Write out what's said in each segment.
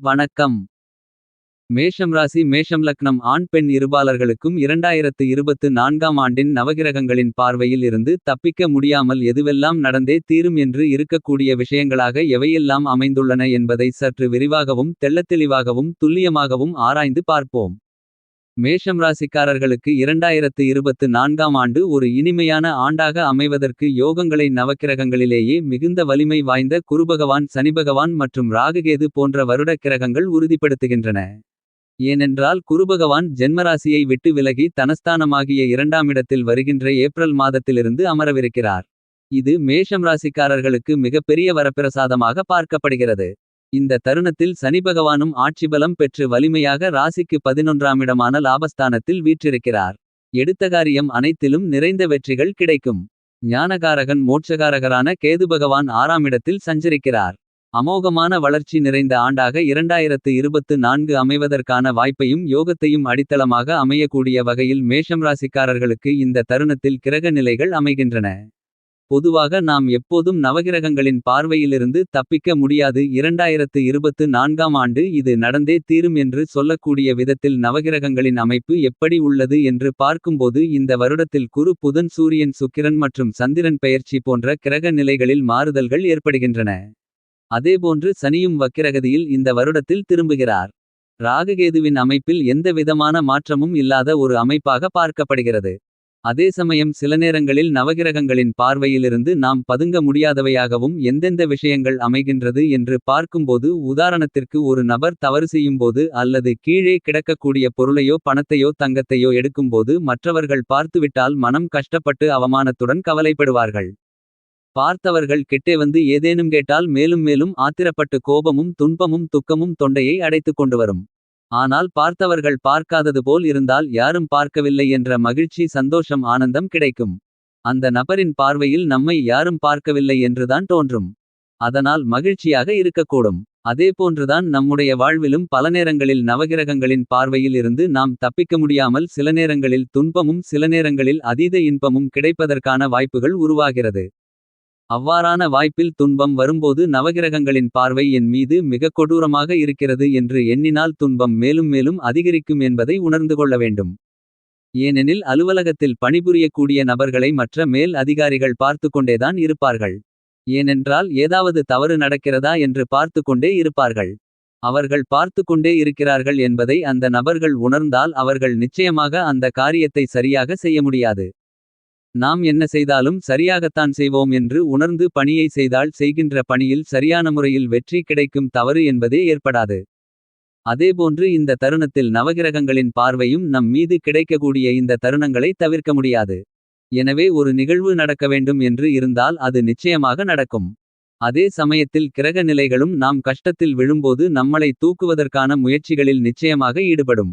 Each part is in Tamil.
வணக்கம் மேஷம் ராசி மேஷம் லக்னம் ஆண் பெண் இருபாலர்களுக்கும் இரண்டாயிரத்து இருபத்து நான்காம் ஆண்டின் நவகிரகங்களின் பார்வையில் இருந்து தப்பிக்க முடியாமல் எதுவெல்லாம் நடந்தே தீரும் என்று இருக்கக்கூடிய விஷயங்களாக எவையெல்லாம் அமைந்துள்ளன என்பதை சற்று விரிவாகவும் தெள்ளத்தெளிவாகவும் துல்லியமாகவும் ஆராய்ந்து பார்ப்போம். மேஷம் ராசிக்காரர்களுக்கு இரண்டாயிரத்து இருபத்து நான்காம் ஆண்டு ஒரு இனிமையான ஆண்டாக அமைவதற்கு யோகங்களை நவக்கிரகங்களிலேயே மிகுந்த வலிமை வாய்ந்த குருபகவான் சனிபகவான் மற்றும் ராககேது போன்ற வருட கிரகங்கள் உறுதிப்படுத்துகின்றன. ஏனென்றால் குருபகவான் ஜென்மராசியை விட்டு விலகி தனஸ்தானமாகிய இரண்டாமிடத்தில் வருகின்ற ஏப்ரல் மாதத்திலிருந்து அமரவிருக்கிறார். இது மேஷம் ராசிக்காரர்களுக்கு மிகப்பெரிய வரப்பிரசாதமாக பார்க்கப்படுகிறது. இந்த தருணத்தில் சனிபகவானும் ஆட்சிபலம் பெற்று வலிமையாக ராசிக்கு பதினொன்றாமிடமான லாபஸ்தானத்தில் வீற்றிருக்கிறார். எடுத்த காரியம் அனைத்திலும் நிறைந்த வெற்றிகள் கிடைக்கும். ஞானகாரகன் மோட்சகாரகரான கேதுபகவான் ஆறாமிடத்தில் சஞ்சரிக்கிறார். அமோகமான வளர்ச்சி நிறைந்த ஆண்டாக இரண்டாயிரத்து இருபத்து நான்கு அமைவதற்கான வாய்ப்பையும் யோகத்தையும் அடித்தளமாக அமையக்கூடிய வகையில் மேஷம் ராசிக்காரர்களுக்கு இந்த தருணத்தில் கிரக நிலைகள் அமைகின்றன. பொதுவாக நாம் எப்போதும் நவகிரகங்களின் பார்வையிலிருந்து தப்பிக்க முடியாது இரண்டாயிரத்து இருபத்து நான்காம் ஆண்டு இது நடந்தே தீரும் என்று சொல்லக்கூடிய விதத்தில் நவகிரகங்களின் அமைப்பு எப்படி உள்ளது என்று பார்க்கும்போது இந்த வருடத்தில் குரு புதன் சூரியன் சுக்கிரன் மற்றும் சந்திரன் பெயர்ச்சி போன்ற கிரக நிலைகளில் மாறுதல்கள் ஏற்படுகின்றன. அதேபோன்று சனியும் வக்கிரகதியில் இந்த வருடத்தில் திரும்புகிறார். ராககேதுவின் அமைப்பில் எந்த விதமான மாற்றமும் இல்லாத ஒரு அமைப்பாக பார்க்கப்படுகிறது. அதே சமயம் சில நேரங்களில் நவகிரகங்களின் பார்வையிலிருந்து நாம் பதுங்க முடியாதவையாகவும் எந்தெந்த விஷயங்கள் அமைகின்றது என்று பார்க்கும்போது உதாரணத்திற்கு ஒரு நபர் தவறு செய்யும்போது அல்லது கீழே கிடக்கக்கூடிய பொருளையோ பணத்தையோ தங்கத்தையோ எடுக்கும்போது மற்றவர்கள் பார்த்துவிட்டால் மனம் கஷ்டப்பட்டு அவமானத்துடன் கவலைப்படுவார்கள். பார்த்தவர்கள் கிட்டே வந்து ஏதேனும் கேட்டால் மேலும் மேலும் ஆத்திரப்பட்டு கோபமும் துன்பமும் துக்கமும் தொண்டையை அடைத்துக் கொண்டு வரும் ஆனால் பார்த்தவர்கள் பார்க்காதது போல் இருந்தால் யாரும் பார்க்கவில்லை என்ற மகிழ்ச்சி சந்தோஷம் ஆனந்தம் கிடைக்கும். அந்த நபரின் பார்வையில் நம்மை யாரும் பார்க்கவில்லை என்றுதான் தோன்றும். அதனால் மகிழ்ச்சியாக இருக்கக்கூடும். அதேபோன்றுதான் நம்முடைய வாழ்விலும் பல நேரங்களில் நவகிரகங்களின் பார்வையில் இருந்து நாம் தப்பிக்க முடியாமல் சில நேரங்களில் துன்பமும் சில நேரங்களில் அதீத இன்பமும் கிடைப்பதற்கான வாய்ப்புகள் உருவாகிறது. அவ்வாறான வாய்ப்பில் துன்பம் வரும்போது நவகிரகங்களின் பார்வை என் மீது மிக கொடூரமாக இருக்கிறது என்று எண்ணினால் துன்பம் மேலும் மேலும் அதிகரிக்கும் என்பதை உணர்ந்து கொள்ள வேண்டும். ஏனெனில் அலுவலகத்தில் பணிபுரியக்கூடிய நபர்களை மற்ற மேல் அதிகாரிகள் பார்த்துக்கொண்டேதான் இருப்பார்கள். ஏனென்றால் ஏதாவது தவறு நடக்கிறதா என்று பார்த்துக்கொண்டே இருப்பார்கள். அவர்கள் பார்த்துக்கொண்டே இருக்கிறார்கள் என்பதை அந்த நபர்கள் உணர்ந்தால் அவர்கள் நிச்சயமாக அந்த காரியத்தை சரியாக செய்ய முடியாது. நாம் என்ன செய்தாலும் சரியாகத்தான் செய்வோம் என்று உணர்ந்து பணியை செய்தால் செய்கின்ற பணியில் சரியான முறையில் வெற்றி கிடைக்கும் தவறு என்பதே ஏற்படாது. அதேபோன்று இந்த தருணத்தில் நவகிரகங்களின் பார்வையும் நம் மீது கிடைக்கக்கூடிய இந்த தருணங்களை தவிர்க்க முடியாது. எனவே ஒரு நிகழ்வு நடக்க வேண்டும் என்று இருந்தால் அது நிச்சயமாக நடக்கும். அதே சமயத்தில் கிரக நிலைகளும் நாம் கஷ்டத்தில் விழும்போது நம்மளை தூக்குவதற்கான முயற்சிகளில் நிச்சயமாக ஈடுபடும்.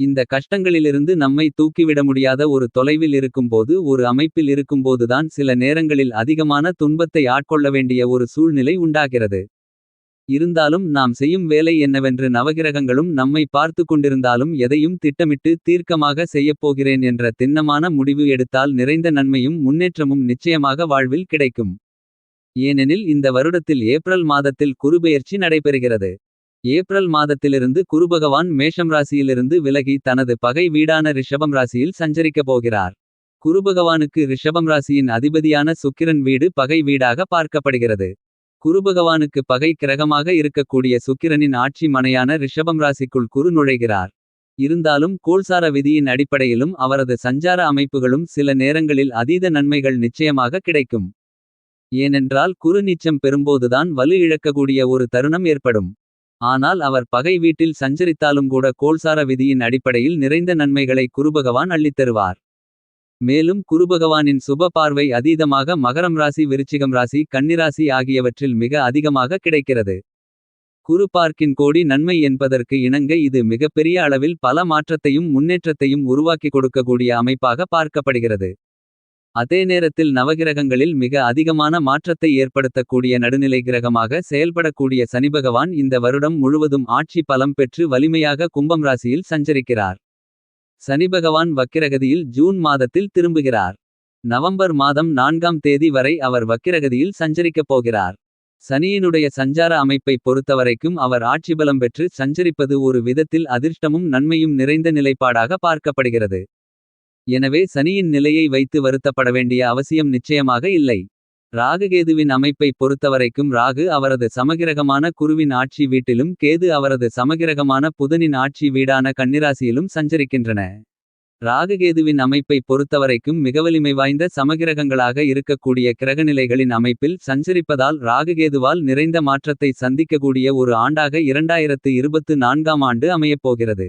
இந்த கஷ்டங்களிலிருந்து நம்மை தூக்கிவிட முடியாத ஒரு தொலைவில் இருக்கும்போது ஒரு அமைப்பில் இருக்கும்போதுதான் சில நேரங்களில் அதிகமான துன்பத்தை ஆட்கொள்ள வேண்டிய ஒரு சூழ்நிலை உண்டாகிறது. இருந்தாலும் நாம் செய்யும் வேலை என்னவென்று நவகிரகங்களும் நம்மை பார்த்து கொண்டிருந்தாலும் எதையும் திட்டமிட்டு தீர்க்கமாக செய்யப்போகிறேன் என்ற திண்ணமான முடிவு எடுத்தால் நிறைந்த நன்மையும் முன்னேற்றமும் நிச்சயமாக வாழ்வில் கிடைக்கும். ஏனெனில் இந்த வருடத்தில் ஏப்ரல் மாதத்தில் குருபெயர்ச்சி நடைபெறுகிறது. ஏப்ரல் மாதத்திலிருந்து குருபகவான் மேஷம் ராசியிலிருந்து விலகி தனது பகை வீடான ரிஷபம் ராசியில் சஞ்சரிக்கப் போகிறார். குருபகவானுக்கு ரிஷபம் ராசியின் அதிபதியான சுக்கிரன் வீடு பகை வீடாக பார்க்கப்படுகிறது. குருபகவானுக்கு பகை கிரகமாக இருக்கக்கூடிய சுக்கிரனின் ஆட்சி மனையான ரிஷபம் ராசிக்குள் குரு நுழைகிறார். இருந்தாலும் கோல்சார விதியின் அடிப்படையிலும் அவரது சஞ்சார அமைப்புகளும் சில நேரங்களில் அதீத நன்மைகள் நிச்சயமாக கிடைக்கும். ஏனென்றால் குரு நீச்சம் பெறும்போதுதான் வலு இழக்கக்கூடிய ஒரு தருணம் ஏற்படும். ஆனால் அவர் பகை வீட்டில் சஞ்சரித்தாலும் கூட கோல்சார விதியின் அடிப்படையில் நிறைந்த நன்மைகளை குருபகவான் அள்ளித்தருவார். மேலும் குருபகவானின் சுப பார்வை அதீதமாக மகரம் ராசி விருச்சிகம் ராசி கன்னிராசி ஆகியவற்றில் மிக அதிகமாக கிடைக்கிறது. குரு பார்க்கின் கோடி நன்மை என்பதற்கு இணங்க இது மிகப்பெரிய அளவில் பல மாற்றத்தையும் முன்னேற்றத்தையும் உருவாக்கி கொடுக்கக்கூடிய அமைப்பாக பார்க்கப்படுகிறது. அதே நேரத்தில் நவகிரகங்களில் மிக அதிகமான மாற்றத்தை ஏற்படுத்தக்கூடிய நடுநிலை கிரகமாக செயல்படக்கூடிய சனிபகவான் இந்த வருடம் முழுவதும் ஆட்சி பலம் பெற்று வலிமையாக கும்பம் ராசியில் சஞ்சரிக்கிறார். சனிபகவான் வக்கிரகதியில் ஜூன் மாதத்தில் திரும்புகிறார். நவம்பர் மாதம் நான்காம் தேதி வரை அவர் வக்கிரகதியில் சஞ்சரிக்கப் போகிறார். சனியினுடைய சஞ்சார அமைப்பைப் பொறுத்தவரைக்கும் அவர் ஆட்சிபலம் பெற்று சஞ்சரிப்பது ஒரு விதத்தில் அதிர்ஷ்டமும் நன்மையும் நிறைந்த நிலைப்பாடாக பார்க்கப்படுகிறது. எனவே சனியின் நிலையை வைத்து வருத்தப்பட வேண்டிய அவசியம் நிச்சயமாக இல்லை. ராககேதுவின் அமைப்பைப் பொறுத்தவரைக்கும் ராகு அவரது சமகிரகமான குருவின் ஆட்சி வீட்டிலும் கேது அவரது சமகிரகமான புதனின் ஆட்சி வீடான கன்னிராசியிலும் சஞ்சரிக்கின்றன. ராககேதுவின் அமைப்பைப் பொறுத்தவரைக்கும் மிகவலிமை வாய்ந்த சமகிரகங்களாக இருக்கக்கூடிய கிரகநிலைகளின் அமைப்பில் சஞ்சரிப்பதால் ராககேதுவால் நிறைந்த மாற்றத்தை சந்திக்கக்கூடிய ஒரு ஆண்டாக 2024ஆம் ஆண்டு அமையப்போகிறது.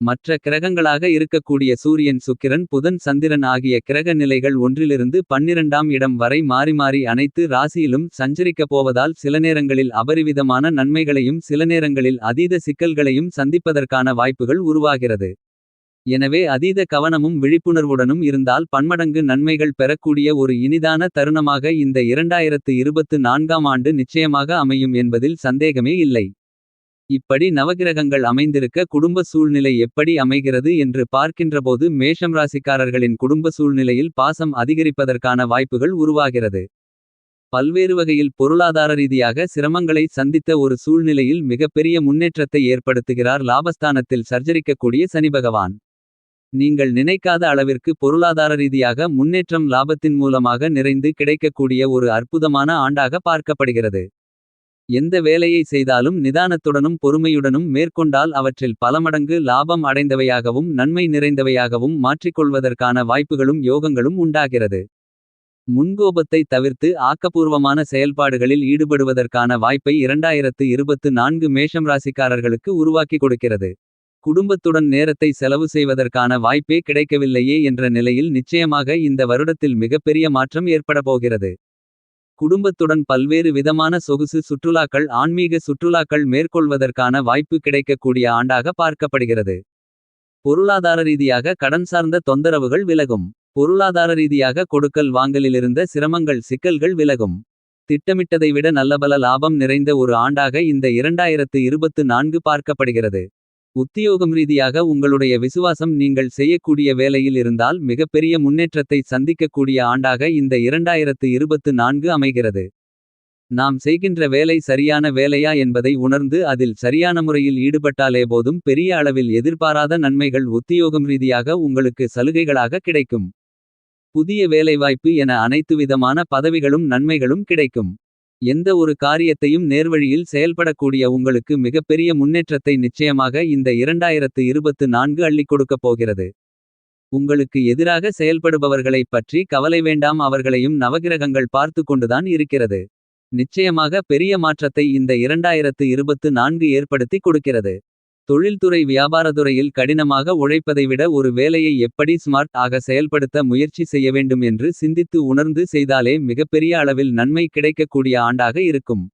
மற்ற கிரகங்களாக இருக்கக்கூடிய சூரியன் சுக்கிரன் புதன் சந்திரன் ஆகிய கிரக நிலைகள் ஒன்றிலிருந்து பன்னிரண்டாம் இடம் வரை மாறி மாறி அனைத்து ராசியிலும் சஞ்சரிக்கப் போவதால் சில நேரங்களில் அபரிவிதமான நன்மைகளையும் சில நேரங்களில் அதீத சிக்கல்களையும் சந்திப்பதற்கான வாய்ப்புகள் உருவாகிறது. எனவே அதீத கவனமும் விழிப்புணர்வுடனும் இருந்தால் பன்மடங்கு நன்மைகள் பெறக்கூடிய ஒரு இனிதான தருணமாக இந்த 2024ஆம் ஆண்டு நிச்சயமாக அமையும் என்பதில் சந்தேகமே இல்லை. இப்படி நவகிரகங்கள் அமைந்திருக்க குடும்ப சூழ்நிலை எப்படி அமைகிறது என்று பார்க்கின்றபோது மேஷம் ராசிக்காரர்களின் குடும்ப சூழ்நிலையில் பாசம் அதிகரிப்பதற்கான வாய்ப்புகள் உருவாகிறது. பல்வேறு வகையில் பொருளாதார ரீதியாக சிரமங்களை சந்தித்த ஒரு சூழ்நிலையில் மிகப்பெரிய முன்னேற்றத்தை ஏற்படுத்துகிறார் லாபஸ்தானத்தில் சர்ஜரிக்கக்கூடிய சனிபகவான். நீங்கள் நினைக்காத அளவிற்கு பொருளாதார ரீதியாக முன்னேற்றம் லாபத்தின் மூலமாக நிறைந்து கிடைக்கக்கூடிய ஒரு அற்புதமான ஆண்டாக பார்க்கப்படுகிறது. எந்த வேலையை செய்தாலும் நிதானத்துடனும் பொறுமையுடனும் மேற்கொண்டால் அவற்றில் பலமடங்கு லாபம் அடைந்தவையாகவும் நன்மை நிறைந்தவையாகவும் மாற்றிக்கொள்வதற்கான வாய்ப்புகளும் யோகங்களும் உண்டாகிறது. முன்கோபத்தை தவிர்த்து ஆக்கப்பூர்வமான செயல்பாடுகளில் ஈடுபடுவதற்கான வாய்ப்பை 2024 மேஷம் ராசிக்காரர்களுக்கு உருவாக்கி கொடுக்கிறது. குடும்பத்துடன் நேரத்தை செலவு செய்வதற்கான வாய்ப்பே கிடைக்கவில்லையே என்ற நிலையில் நிச்சயமாக இந்த வருடத்தில் மிகப்பெரிய மாற்றம் ஏற்படப்போகிறது. குடும்பத்துடன் பல்வேறு விதமான சொகுசு சுற்றுலாக்கள் ஆன்மீக சுற்றுலாக்கள் மேற்கொள்வதற்கான வாய்ப்பு கிடைக்கக்கூடிய ஆண்டாக பார்க்கப்படுகிறது. பொருளாதார ரீதியாக கடன் சார்ந்த தொந்தரவுகள் விலகும். பொருளாதார ரீதியாக கொடுக்கல் வாங்கலிலிருந்த சிரமங்கள் சிக்கல்கள் விலகும். திட்டமிட்டதை விட நல்லபல லாபம் நிறைந்த ஒரு ஆண்டாக இந்த 2024 பார்க்கப்படுகிறது. உத்தியோகம் ரீதியாக உங்களுடைய விசுவாசம் நீங்கள் செய்யக்கூடிய வேலையில் இருந்தால் மிகப்பெரிய முன்னேற்றத்தை சந்திக்கக்கூடிய ஆண்டாக இந்த 2024 அமைகிறது. நாம் செய்கின்ற வேலை சரியான வேலையா என்பதை உணர்ந்து அதில் சரியான முறையில் ஈடுபட்டாலே போதும் பெரிய அளவில் எதிர்பாராத நன்மைகள் உத்தியோகம் ரீதியாக உங்களுக்கு சலுகைகளாக கிடைக்கும். புதிய வேலைவாய்ப்பு என அனைத்து விதமான பதவிகளும் நன்மைகளும் கிடைக்கும். எந்த ஒரு காரியத்தையும் நேர்வழியில் செயல்படக்கூடிய உங்களுக்கு மிகப்பெரிய முன்னேற்றத்தை நிச்சயமாக இந்த 2024 அள்ளிக் கொடுக்கப் போகிறது. உங்களுக்கு எதிராக செயல்படுபவர்களைப் பற்றி கவலை வேண்டாம் அவர்களையும் நவகிரகங்கள் பார்த்து கொண்டுதான் இருக்கிறது. நிச்சயமாக பெரிய மாற்றத்தை இந்த 2024 ஏற்படுத்தி கொடுக்கிறது. தொழில்துறை வியாபாரத்துறையில் கடினமாக உழைப்பதை விட ஒரு வேலையை எப்படி ஸ்மார்ட் ஆக செயல்படுத்த முயற்சி செய்ய வேண்டும் என்று சிந்தித்து உணர்ந்து செய்தாலே மிகப்பெரிய அளவில் நன்மை கிடைக்கக்கூடிய ஆண்டாக இருக்கும்.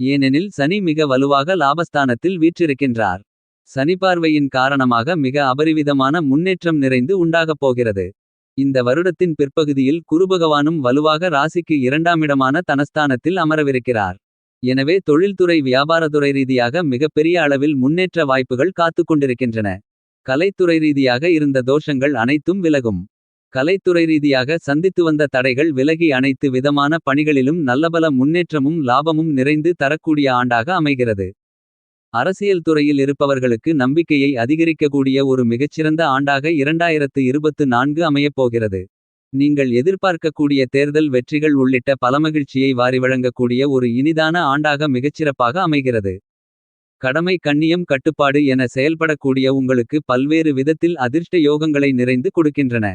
ஏனெனில் சனி மிக வலுவாக லாபஸ்தானத்தில் வீற்றிருக்கின்றார். சனிபார்வையின் காரணமாக மிக அபரிவிதமான முன்னேற்றம் நிறைந்து உண்டாகப் போகிறது. இந்த வருடத்தின் பிற்பகுதியில் குருபகவானும் வலுவாக ராசிக்கு இரண்டாமிடமான தனஸ்தானத்தில் அமரவிருக்கிறார். எனவே தொழில்துறை வியாபாரத்துறை ரீதியாக மிகப்பெரிய அளவில் முன்னேற்ற வாய்ப்புகள் காத்துக்கொண்டிருக்கின்றன கலைத்துறை ரீதியாக இருந்த தோஷங்கள் அனைத்தும் விலகும். கலைத்துறை ரீதியாக சந்தித்து வந்த தடைகள் விலகி அனைத்து விதமான பணிகளிலும் நல்லபல முன்னேற்றமும் லாபமும் நிறைந்து தரக்கூடிய ஆண்டாக அமைகிறது. அரசியல் துறையில் இருப்பவர்களுக்கு நம்பிக்கையை அதிகரிக்கக்கூடிய ஒரு மிகச்சிறந்த ஆண்டாக 2024 அமையப்போகிறது. நீங்கள் எதிர்பார்க்கக்கூடிய தேர்தல் வெற்றிகள் உள்ளிட்ட பலமகிழ்ச்சியை வாரி வழங்கக்கூடிய ஒரு இனிதான ஆண்டாக மிகச்சிறப்பாக அமைகிறது. கடமை கண்ணியம் கட்டுப்பாடு என செயல்படக்கூடிய உங்களுக்கு பல்வேறு விதத்தில் அதிர்ஷ்ட யோகங்களை நிறைந்து கொடுக்கின்றன.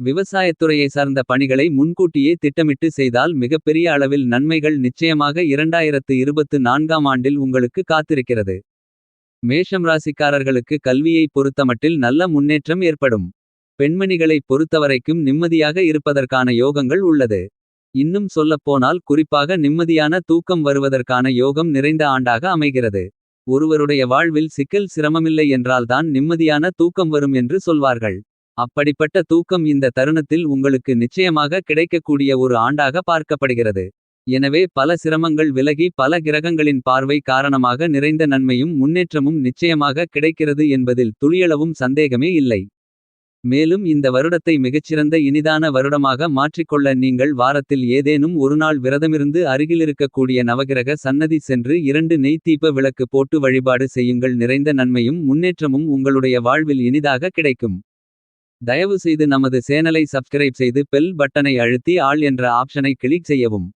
விவசாயத்துறையை சார்ந்த பணிகளை முன்கூட்டியே திட்டமிட்டு செய்தால் மிகப்பெரிய அளவில் நன்மைகள் நிச்சயமாக 2024ஆம் ஆண்டில் உங்களுக்கு காத்திருக்கிறது. மேஷம் ராசிக்காரர்களுக்கு கல்வியை பொறுத்தமட்டில் நல்ல முன்னேற்றம் ஏற்படும். பெண்மணிகளைப் பொறுத்தவரைக்கும் நிம்மதியாக இருப்பதற்கான யோகங்கள் உள்ளது. இன்னும் சொல்லப்போனால் குறிப்பாக நிம்மதியான தூக்கம் வருவதற்கான யோகம் நிறைந்த ஆண்டாக அமைகிறது. ஒருவருடைய வாழ்வில் சிக்கல் சிரமமில்லை என்றால்தான் நிம்மதியான தூக்கம் வரும் என்று சொல்வார்கள். அப்படிப்பட்ட தூக்கம் இந்த தருணத்தில் உங்களுக்கு நிச்சயமாக கிடைக்கக்கூடிய ஒரு ஆண்டாக பார்க்கப்படுகிறது. எனவே பல சிரமங்கள் விலகி பல கிரகங்களின் பார்வை காரணமாக நிறைந்த நன்மையும் முன்னேற்றமும் நிச்சயமாக கிடைக்கிறது என்பதில் துளியளவும் சந்தேகமே இல்லை. மேலும் இந்த வருடத்தை மிகச்சிறந்த இனிதான வருடமாக மாற்றிக்கொள்ள நீங்கள் வாரத்தில் ஏதேனும் ஒருநாள் விரதமிருந்து அருகிலிருக்கக்கூடிய நவகிரக சன்னதி சென்று இரண்டு நெய் தீப விளக்கு போட்டு வழிபாடு செய்யுங்கள் நிறைந்த நன்மையும் முன்னேற்றமும் உங்களுடைய வாழ்வில் இனிதாக கிடைக்கும். தயவு செய்து நமது சேனலை சப்ஸ்கிரைப் செய்து பெல் பட்டனை அழுத்தி ஆள் என்ற ஆப்ஷனை கிளிக் செய்யவும்.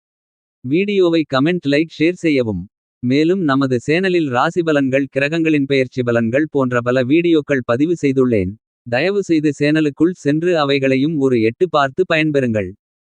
வீடியோவை கமெண்ட் லைக் ஷேர் செய்யவும். மேலும் நமது சேனலில் ராசிபலன்கள் கிரகங்களின் பெயர்ச்சி பலன்கள் போன்ற பல வீடியோக்கள் பதிவு செய்துள்ளேன். தயவு செய்து சேனலுக்குள் சென்று அவைகளையும் ஒரு எட்டு பார்த்து பயன்பெறுங்கள்.